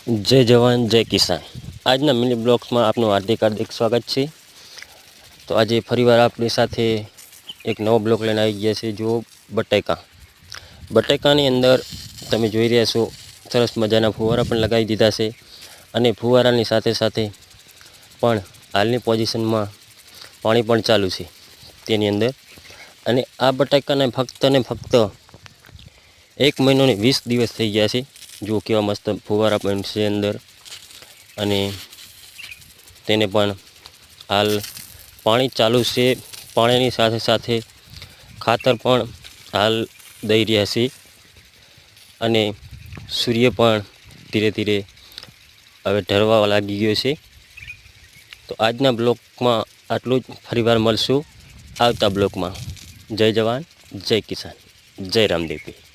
જય જવાન, જય કિસાન. આજના મિની બ્લોક્સમાં આપનું હાર્દિક હાર્દિક સ્વાગત છે. તો આજે ફરીવાર આપણી સાથે એક નવો બ્લોક લઈને આવી ગયા છે જો બટાકા. બટાકાની અંદર તમે જોઈ રહ્યા છો, સરસ મજાના ફુવારા પણ લગાવી દીધા છે અને ફુવારાની સાથે સાથે પણ હાલની પોઝિશનમાં પાણી પણ ચાલુ છે તેની અંદર. અને આ બટાકાને ફક્ત ને ફક્ત એક મહિનો ને વીસ દિવસ થઈ ગયા છે. જો કેવા મસ્ત ફુવારા પણ છે અંદર. અને તેને પણ હાલ પાણી ચાલુ છે. પાણીની સાથે સાથે ખાતર પણ હાલ દઈ રહ્યા છે. અને સૂર્ય પણ ધીરે ધીરે હવે ઢરવા લાગી ગયો છે. તો આજના બ્લોકમાં આટલું જ. ફરીવાર મળશું આવતા બ્લોકમાં. જય જવાન, જય કિસાન, જય રામદેવજી